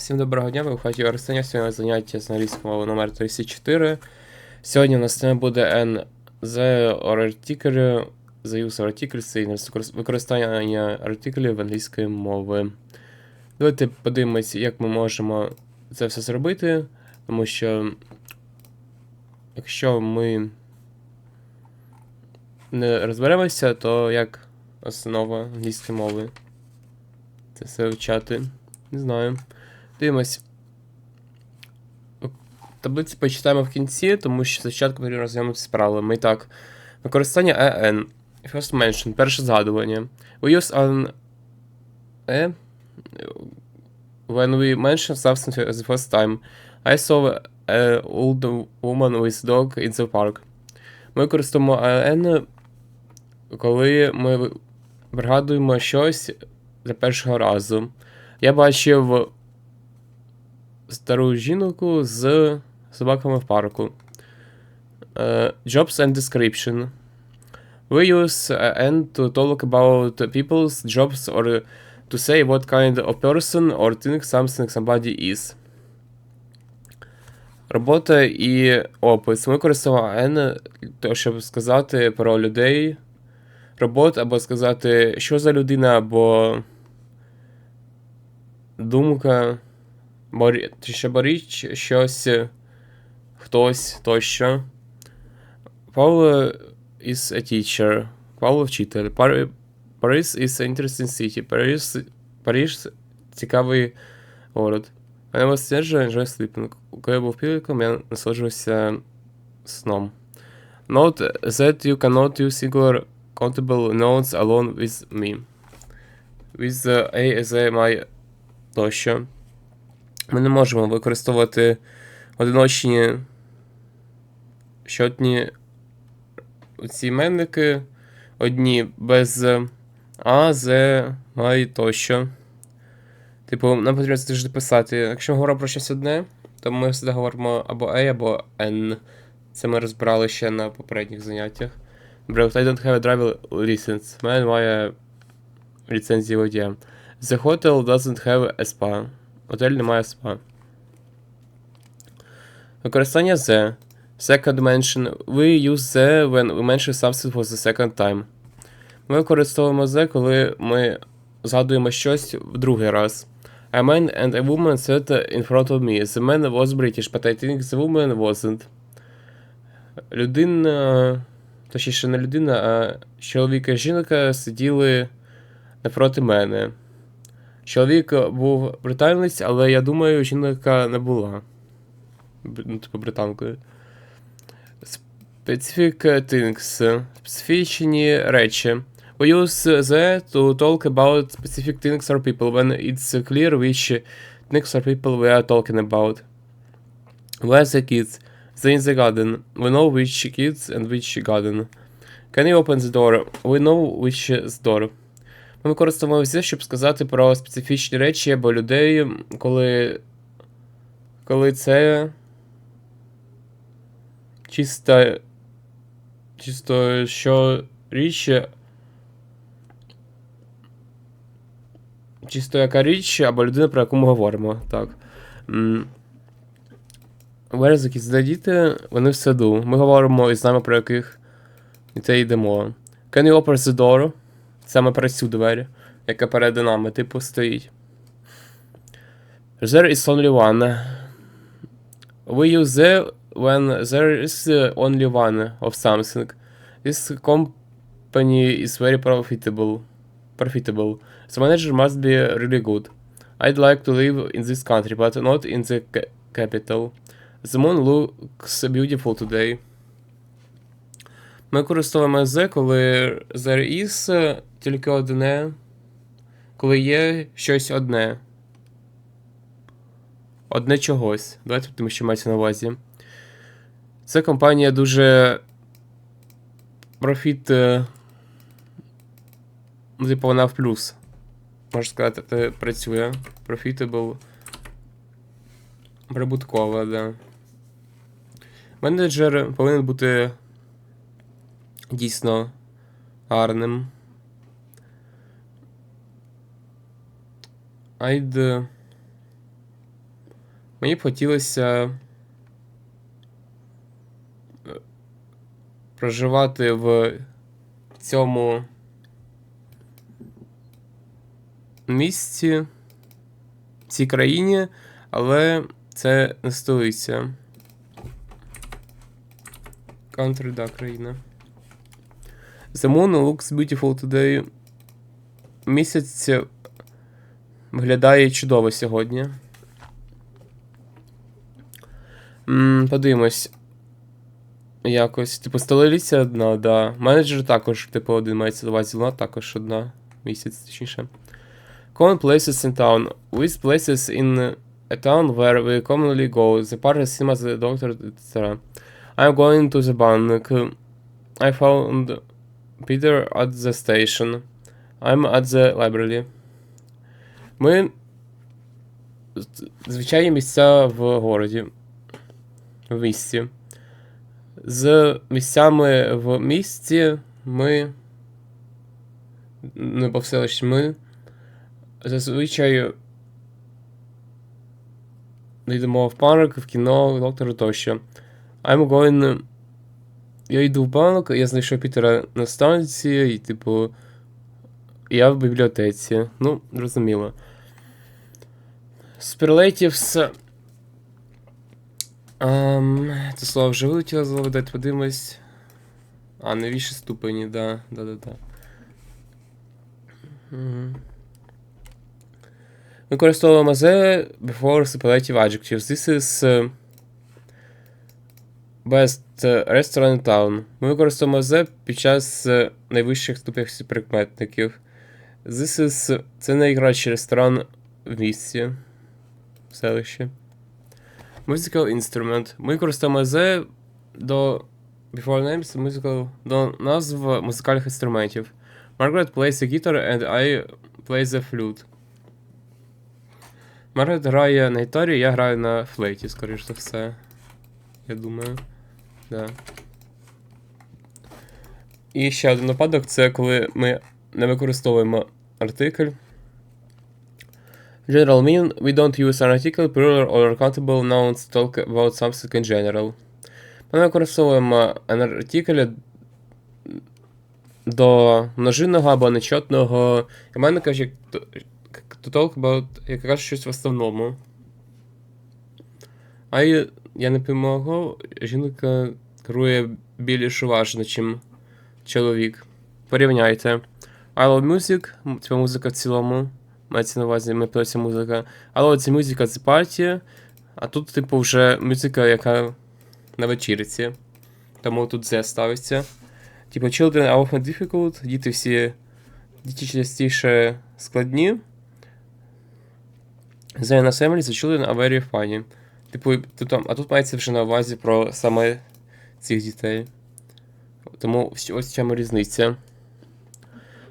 Всім доброго дня, ви в хаті Арсеня. Сьогодні заняття з англійської мови номер 34. Сьогодні у нас тема буде N the article, the use of articles, це використання артиклів в англійської мови. Давайте подивимось, як ми можемо це все зробити, тому що якщо ми не розберемося, то як основа англійської мови це все вивчати? Не знаю. Дивимось. Таблиці почитаємо в кінці, тому що спочатку потрібно розглянути справи. І так. Використання EN. First mention. Перше згадування. We use an E when we mention something the first time. I saw an old woman with dog in the park. Ми використовуємо EN, коли ми пригадуємо щось для першого разу. Я бачив стару жінку з собаками в парку. Е, jobs and description. We use uh, and to talk about people's jobs or to say what kind of person or thing something somebody is. Робота і опис. Ми користуємо N, щоб сказати про людей, робот, або сказати, що за людина, або думка. Борі... Чи боріч щось, хтось тощо. Павло is a teacher. Павло вчитель. Пар... Is an interesting city. Париж, Париж цікавий город. I was pleasure enjoy sleeping. Коли я був підлітком, я насолоджувався сном. Note that you cannot use singular countable nouns alone with me. With the A my тощо. Ми не можемо використовувати одиночні щотні ці іменники одні без А, З, Май тощо. Типу, нам потрібно це теж дописати. Якщо ми говоримо про щось одне, то ми завжди говоримо або A, або N. Це ми розбирали ще на попередніх заняттях. Наприклад, I don't have a driver license. Мене немає ліцензії водія. The hotel doesn't have a spa. Готель не має спа. Використання the. Second mention. We use the when we mention something for the second time. Ми використовуємо the, коли ми згадуємо щось в другий раз. A man and a woman sat in front of me. The man was British, but I think the woman wasn't. Людина. Точніше, не людина, а чоловік і жінка сиділи напроти мене. Чоловік був британець, але я думаю, жінка не була. Ну, типу, британкою. Specific things. Специфічні речі. We use the to talk about specific things or people when it's clear which things or people we are talking about. Where the kids? They're in the garden. We know which kids and which garden. Can you open the door? We know which the door. Ми використовуємо щоб сказати про специфічні речі або людей, коли. Коли це. Чисто. Чисто що річ. Чисто яка річ або людина, про яку ми говоримо. Так. Верзики, де вони в саду. Ми говоримо і знаємо, про яких дітей йдемо. Can you open the door? Саме перед цю двері, яка перед нами, типу, стоїть. There is only one. We use the when there is uh, only one of something. This company is very profitable. Profitable. The manager must be really good. I'd like to live in this country, but not in the capital. The moon looks beautiful today. Ми використовуємо the, коли there is е, тільки одне, коли є щось одне. Одне чогось. Давайте тому що мається на увазі. Ця компанія дуже профіт. е, Ну, типу, вона в плюс. Можна сказати, це працює. Profitable. Прибуткова, да. Менеджер повинен бути дійсно гарним. I'd Мені б хотілося е, проживати в цьому місці, в цій країні, але це не столиця. Country, да, країна. The moon looks beautiful today. Місяць виглядає чудово сьогодні. Подивимось. Якось. Типу, столиця одна, да. Менеджер також, типу, один мається увазі, вона також одна. Місяць, точніше. Common places in town. With places in a town where we commonly go. The park, cinema, the doctor, etc. I'm going to the bank. I found Peter at the station. I'm at the library. Ми. Звичайні місця в городі. В місті. З місцями в місті ми. Не по селищі ми. Зазвичай. Йдемо в парк, в кіно, в доктора тощо. I'm going. Я йду в банк, я знайшов Пітера на станції, і, типу. Я в бібліотеці. Ну, зрозуміло. Superlatives. Ем, це слово вже вилетіло з голови, дайте подивимось. А, новіші ступені, да. Да-да-да. Мгм. Використовуємо the before superlative adjectives. This is uh, best uh, restaurant town. Ми використовуємо the під час uh, найвищих ступенів прикметників. This is це найкращий ресторан в місті. В селищі. Musical instrument. Ми використовуємо the до before names musical до назв музикальних інструментів. Margaret plays the guitar and I play the flute. Маргарет грає на гітарі, я граю на флейті, скоріш за все. Я думаю. Да. І ще один випадок це коли ми не використовуємо артикль. General meaning, we don't use an article, plural or countable nouns to talk about something in general. Ми використовуємо артикль до множинного або нечотного. І в мене каже, to, talk about, як кажуть, щось в основному. А я, не помогу, жінка керує більш уважно, чим чоловік. Порівняйте. I love music, це музика в цілому. Мається на увазі, ми плеться музика. I love music at the party. А тут, типу, вже музика, яка на вечірці. Тому тут Z ставиться. Типу, children are often difficult, діти всі діти частіше складні. The assembly, the children are very funny. Типу, тут, а тут мається вже на увазі про саме цих дітей. Тому ось в чому різниця.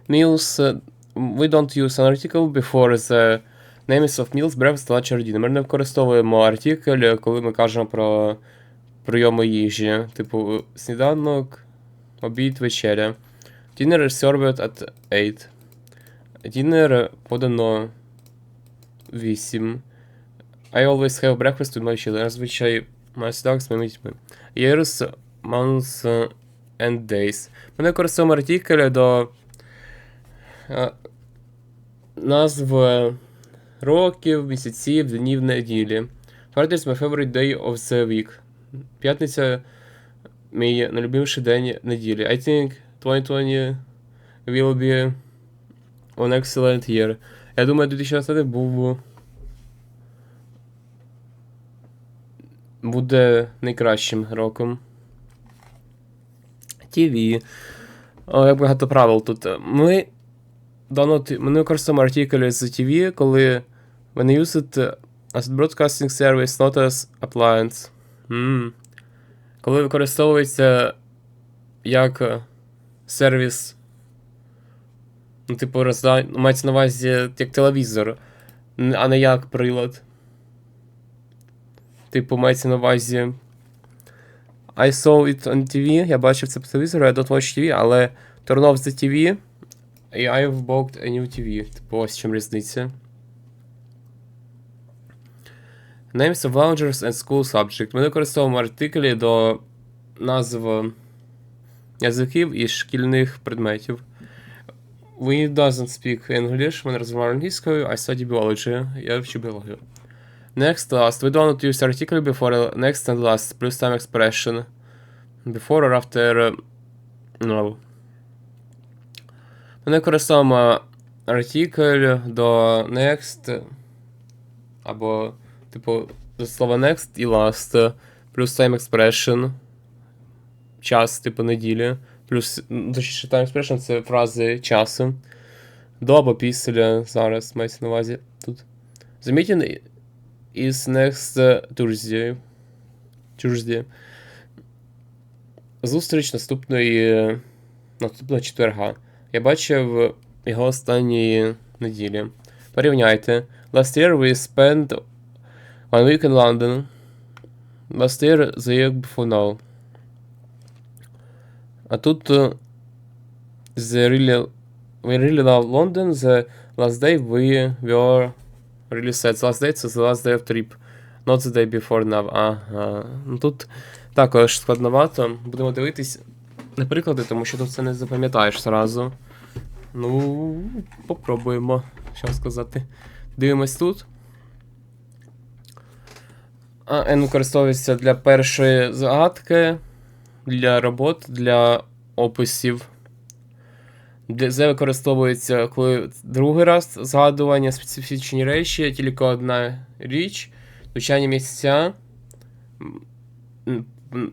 Meals. е, We don't use an article before the names of meals, breakfast, lunch or dinner. Ми не використовуємо артикль, коли ми кажемо про прийоми їжі. Типу, сніданок, обід, вечеря. Dinner is served at 8. Dinner подано 8. I always have breakfast with my children. Я Зазвичай маю сніданок з моїми дітьми. Years, months uh, and days. Ми використовуємо артикль до е, назв років, місяців, днів неділі. Friday is my favorite day of the week. П'ятниця мій найлюбиміший день неділі. I think 2020 will be an excellent year. Я думаю, 2020 був. Буде найкращим роком. TV. О, як багато правил тут. Ми ми використовуємо артиклі з TV, коли when used as broadcasting service, not as appliance. М. Коли використовується як е, сервіс. Ну, типу, розда... мається на увазі як телевізор, а не як прилад. Типу, мається на увазі. I saw it on TV, я бачив це по телевізору, I don't watch TV, але turn off the TV, і I've bought a new TV. Типу, ось чим різниця. Names of loungers and school subject. Ми використовуємо артиклі до назв язиків і шкільних предметів. We doesn't speak English. Ми не розмовляємо англійською. I study biology. Я вчу біологію. Next, last. We don't use article before next and last. Plus time expression. Before or after. uh, No. Ми не використовуємо артикль до next. Або, типу, до слова next і last. Плюс time expression. Час, типу, неділі. Плюс, ну, точніше, time expression це фрази часу. До або після зараз мається на увазі тут. Meeting is next Tuesday. Tuesday. Зустріч наступної. Наступного четверга. Я бачив його останньої неділі. Порівняйте. Last year we spent one week in London. Last year the year before now. А тут е, the really, we really love London. The last day we were The last day це the last day of trip. Not the day before now. Ага. Ну тут також складновато. Будемо дивитись на приклади, тому що тут це не запам'ятаєш зразу. Ну, попробуємо, що сказати. Дивимось тут. А N використовується для першої загадки, для робот, для описів. Для використовується, коли другий раз згадування, специфічні речі, тільки одна річ, звичайні місця,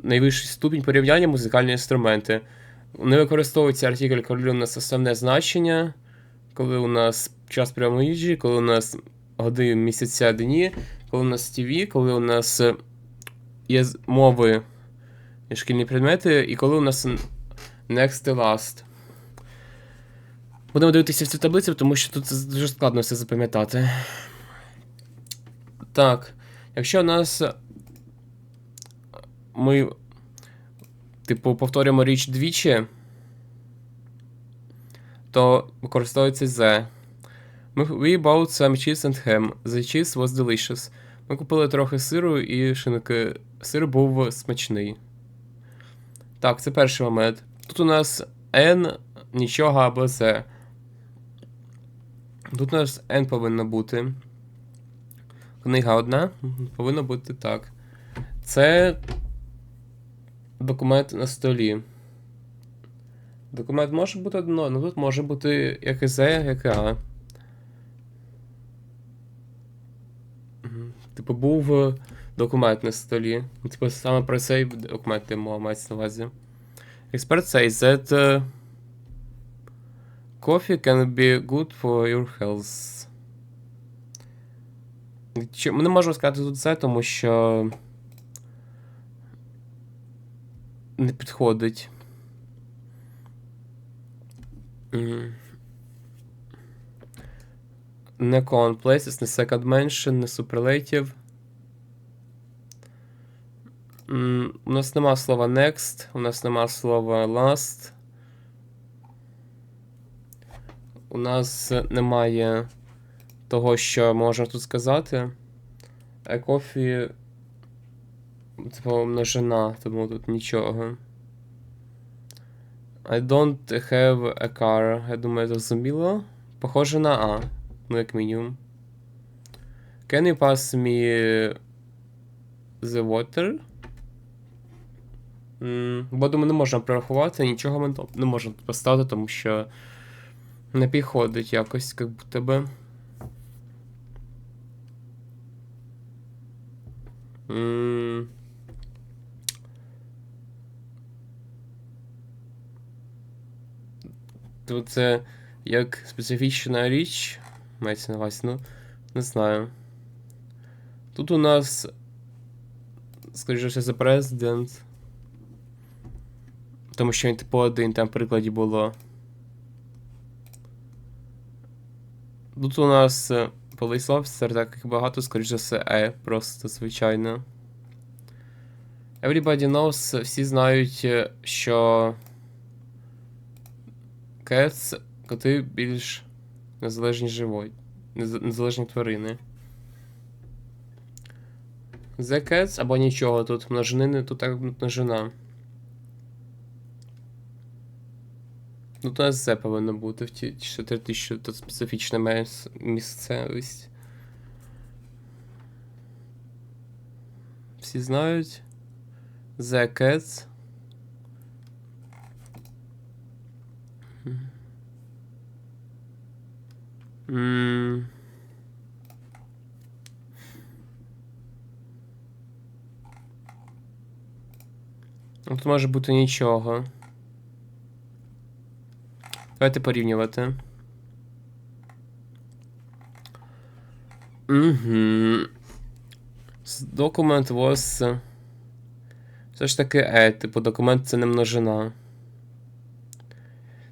найвищий ступінь порівняння музикальні інструменти. Не використовується артикль, коли у нас основне значення, коли у нас час прямої їжі, коли у нас години місяця дні, коли у нас ТВ, коли у нас є мови і шкільні предмети, і коли у нас next і last. Будемо дивитися в цю таблицю, тому що тут дуже складно все запам'ятати. Так, якщо у нас е, ми, типу, повторюємо річ двічі, то використовується the. We bought some cheese and ham. The cheese was delicious. Ми купили трохи сиру і шинки. Сир був смачний. Так, це перший момент. Тут у нас N, нічого або Z. Тут у нас N повинно бути. Книга одна. Повинно бути так. Це документ на столі. Документ може бути одно, але тут може бути як і Z, як і А. Типу, був е, документ на столі. Ну, Типу, саме про цей документ ти мав мається на увазі. Експерт says that uh, coffee can be good for your health. Чи, не можемо сказати тут це, тому що. Не підходить. Не commonplaces, не second mention, не superlative. У нас нема слова next, у нас нема слова last. У нас немає того, що можна тут сказати. А кофі. Типу множина, тому тут нічого. I don't have a car. Я думаю, зрозуміло. Похоже на А. Ну, як мінімум. Can you pass me the water? Воду ми не можемо прорахувати, нічого ми не можемо поставити, тому що не підходить якось, як будто би. М. Тут це як специфічна річ. Мається на увазі, ну, не знаю. Тут у нас, скоріше за президент. Тому що він типу один, там в прикладі було. Тут у нас е, police officer, так як багато, скоріше за все, е, просто звичайно. Everybody knows, всі знають, е, що cats, коти більш незалежні живої. Незалежні тварини. The cats або нічого тут. Множини тут так множина. Тут у нас Z повинно бути в ті 4000 тут специфічна місцевість. Всі знають. The Cats. Ну, Тут може бути нічого. Давайте порівнювати. Угу. Документ was. Все ж таки е, типу, документ це не множина.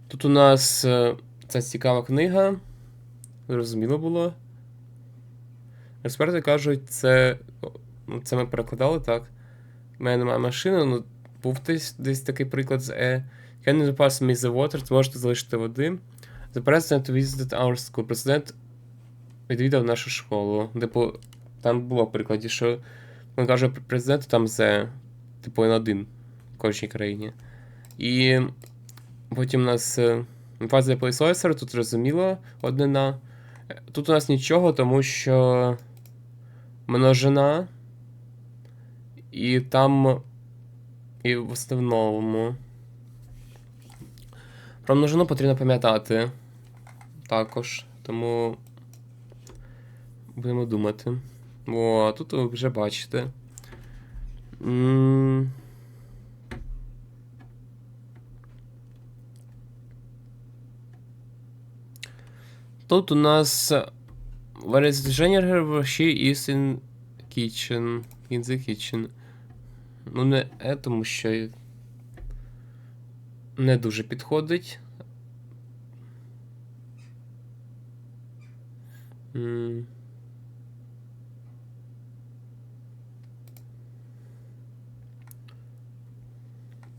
Тут у нас е, ця цікава книга. Зрозуміло було. Експерти кажуть, це. ну, Це ми перекладали так. У мене немає машини, ну був десь, десь такий приклад з е. Can you pass me the water? Зможете залишити води. The president visited our school. Президент відвідав нашу школу. Типу, там було в прикладі, що він каже президент там з, типу, він один в кожній країні. І потім у нас е, фаза Placeholder, тут зрозуміло однина. Е, Тут у нас нічого, тому що множина. І там. І в основному. Про множину потрібно пам'ятати також. Тому. Будемо думати. О, тут ви вже бачите. Тут у нас Jennifer? She is in kitchen. In the kitchen. Ну, не е, тому що не дуже підходить.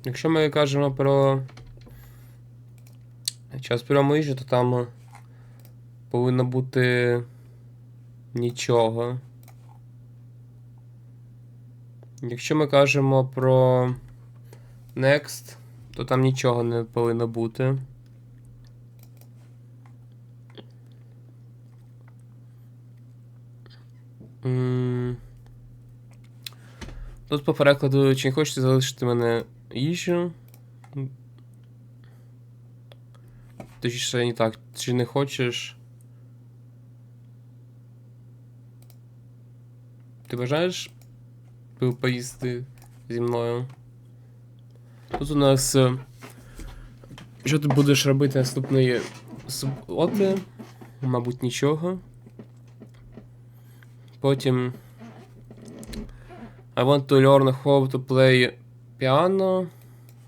Якщо ми кажемо про час прямої їжі, то там повинно бути нічого. Якщо ми кажемо про Next, то там нічого не повинно бути. Тут по перекладу, чи не хочете залишити мене їжу? Точніше, не так. Чи не хочеш? Ти бажаєш поїсти зі мною? Тут у нас. е, Що ти будеш робити наступної суботи? Мабуть, нічого. Потім. I want to learn how to play piano.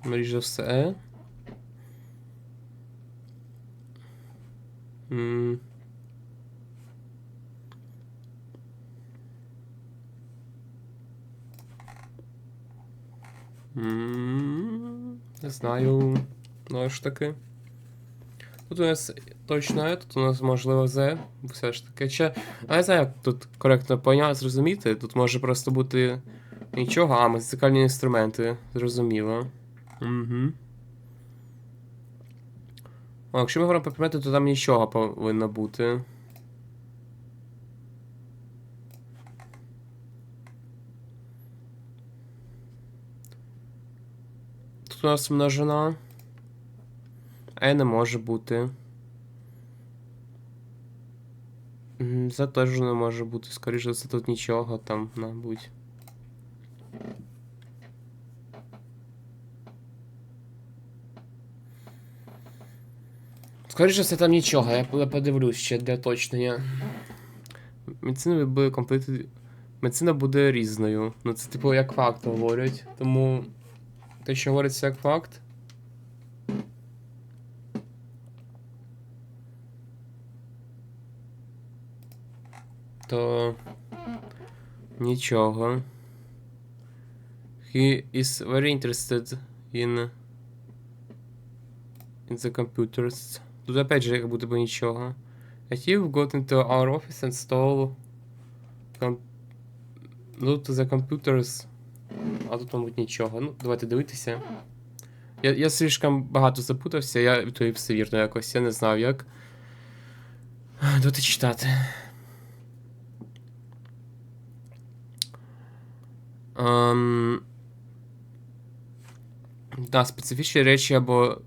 Скоріш за все. М. Не знаю. Ну ж таки. Тут у нас точно Е, тут у нас можливо З, все ж таки. Чи... А я знаю, як тут коректно поняти, зрозуміти. Тут може просто бути нічого, а музикальні інструменти, зрозуміло. Угу. О, якщо ми говоримо про предмети, то там нічого повинно бути. Тут у нас множина. Е не може бути. Це теж не може бути. Скоріше все тут нічого там, мабуть. Скоріше все там нічого, я подивлюсь ще для уточнення. Медицина буде комплити. Медицина буде різною. Ну це типу як факт говорять. Тому те, що говориться як факт. То нічого. He is very interested in in the computers. Тут опять же як будто бы нічого. A thief got into our office and stole com Тут The Computers. А тут, мабуть, нічого. Ну, давайте дивитися. Я, я слишком багато запутався, я то і все вірно якось, я не знав як. Давайте читати. Ем... Да, специфічні речі або.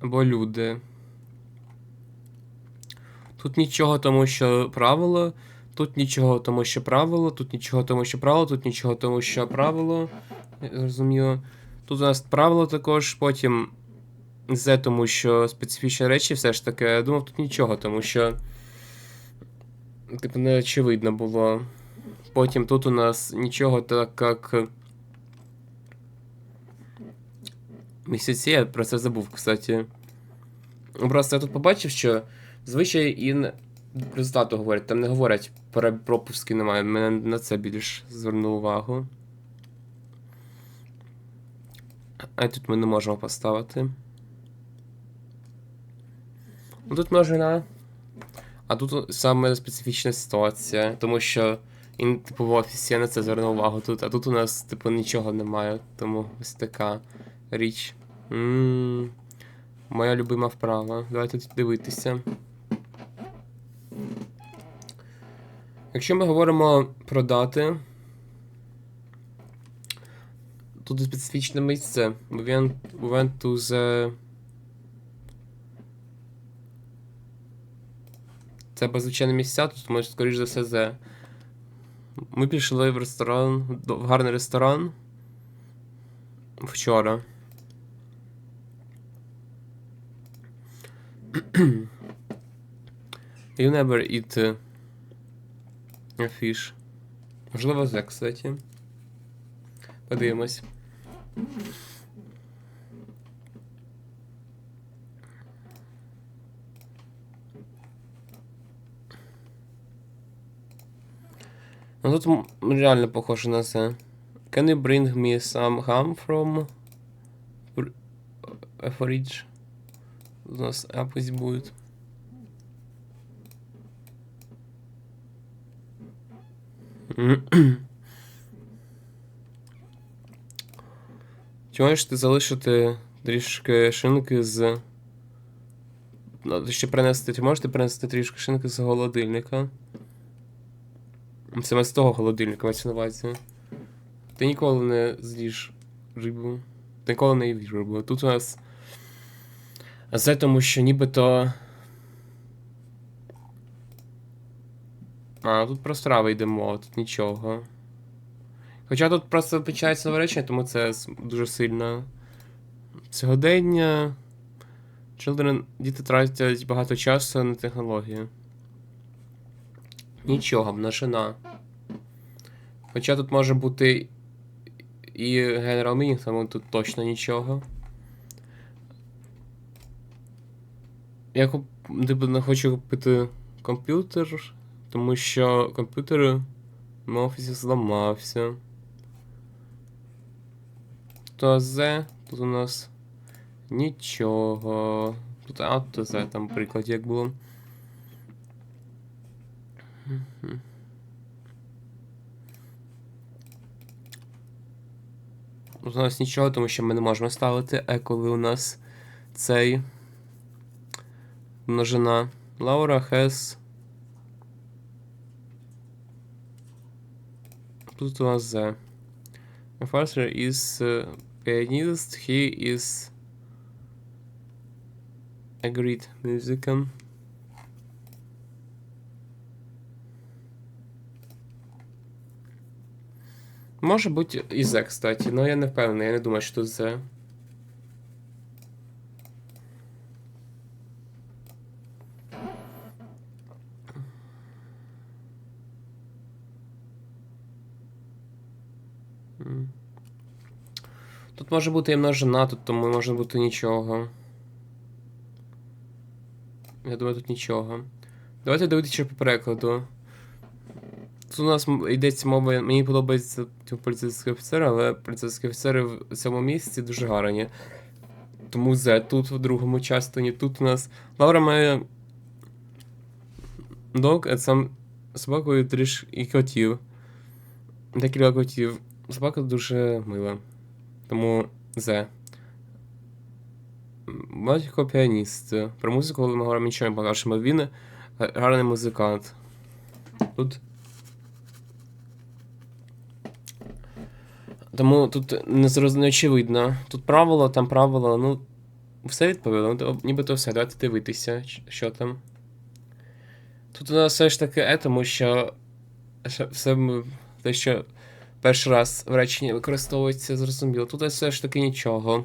Або люди. Тут нічого, тому що правило. Тут нічого, тому що правило, тут нічого, тому що правило, тут нічого, тому що правило. Я Зрозуміло. Тут у нас правило також, потім з, тому що специфічні речі все ж таки. Я думав, тут нічого, тому що. Типу, не очевидно було. Потім тут у нас нічого, так як. Місяці, я про це забув, кстати. Просто я тут побачив, що звичай і результату говорять, там не говорять про пропуски немає. Мене на це більш звернув увагу. А тут ми не можемо поставити. Ну, Тут можна. А тут саме специфічна ситуація, тому що і, типу, в офісі я на це звернув увагу тут, а тут у нас, типу, нічого немає, тому ось така річ. м моя любима вправа. Давайте тут дивитися. Якщо ми говоримо про дати, тут специфічне місце. We went to the... Це беззвичайне місця, тут ми, скоріш за все, the. Ми пішли в ресторан, в гарний ресторан. Вчора. You never eat fish. Можливо, це, кстати. Подивимось. Ну тут реально похоже на це. Can you bring me some ham from Fr- a fridge? У нас апись будет. Чи можеш ти залишити трішки шинки з. Ну, ще принести. Чи можете принести трішки шинки з холодильника? Саме з того холодильника мається на увазі. Ти ніколи не з'їш рибу. Ти ніколи не їв рибу. Тут у нас. А це тому, що нібито. А, тут про страви йдемо, тут нічого. Хоча тут просто починається нове речення, тому це дуже сильно. Сьогодення. Children, діти тратять багато часу на технології. Нічого, множина. Хоча тут може бути і General Meaning, тому тут точно нічого. Я типу, хочу купити комп'ютер, тому що комп'ютер в офісі зламався. То Z, тут у нас нічого. Тут А, то Z, там приклад як було. Тут у нас нічого, тому що ми не можемо ставити е, коли у нас цей множина. Laura has. Тут у нас the. My father is uh, pianist, he is a great musician. Може бути і Z, кстати, але я не впевнений, я не думаю, що тут Z. М. Тут може бути і множина, тут тому може бути нічого. Я думаю, тут нічого. Давайте дивитися по перекладу. Тут у нас йдеться мова, мені подобається типу, поліцейський офіцер, але поліцейські офіцери в цьому місці дуже гарні. Тому Z тут в другому частині. Тут у нас Лаура має dog, а сам собаку і і котів. Декілька котів. Собака дуже мила. Тому Зе. Батько піаніст. Про музику ми говоримо нічого не покажемо. Він гарний музикант. Тут. Тому тут не очевидно. Тут правило, там правило, ну. Все відповіло, ну, то нібито все, давайте дивитися, що там. Тут у нас все ж таки е, тому що все те, що перший раз в реченні використовується, зрозуміло. Тут все ж таки нічого.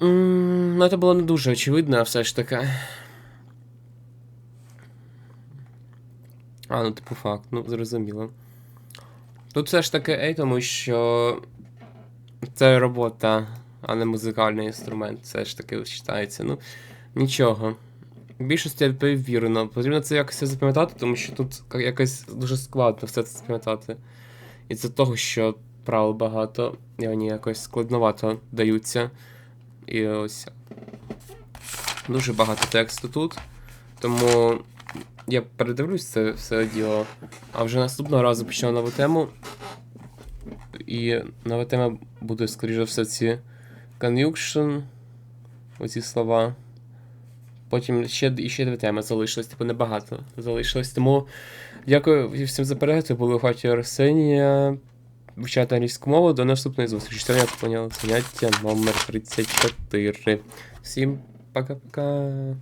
Ну, це було не дуже очевидно, все ж таки. А, ну, типу факт, ну, зрозуміло. Тут все ж таки ей, тому що це робота, а не музикальний інструмент. Все ж таки вважається. Ну, нічого. Більшості я відповів вірно. Потрібно це якось запам'ятати, тому що тут якось дуже складно все це запам'ятати. І це того, що правил багато, і вони якось складновато даються. І ось. Дуже багато тексту тут. Тому я передивлюсь це все діло. А вже наступного разу почну нову тему. І нова тема буде, скоріше за все, ці conjunction, оці слова. Потім ще, і ще дві теми залишилось, типу небагато залишилось. Тому дякую всім за перегляд. Були хаті Арсенія. Вивчати англійську мову. До наступної зустрічі. Сьогодні я поняла заняття номер 34. Всім пока-пока.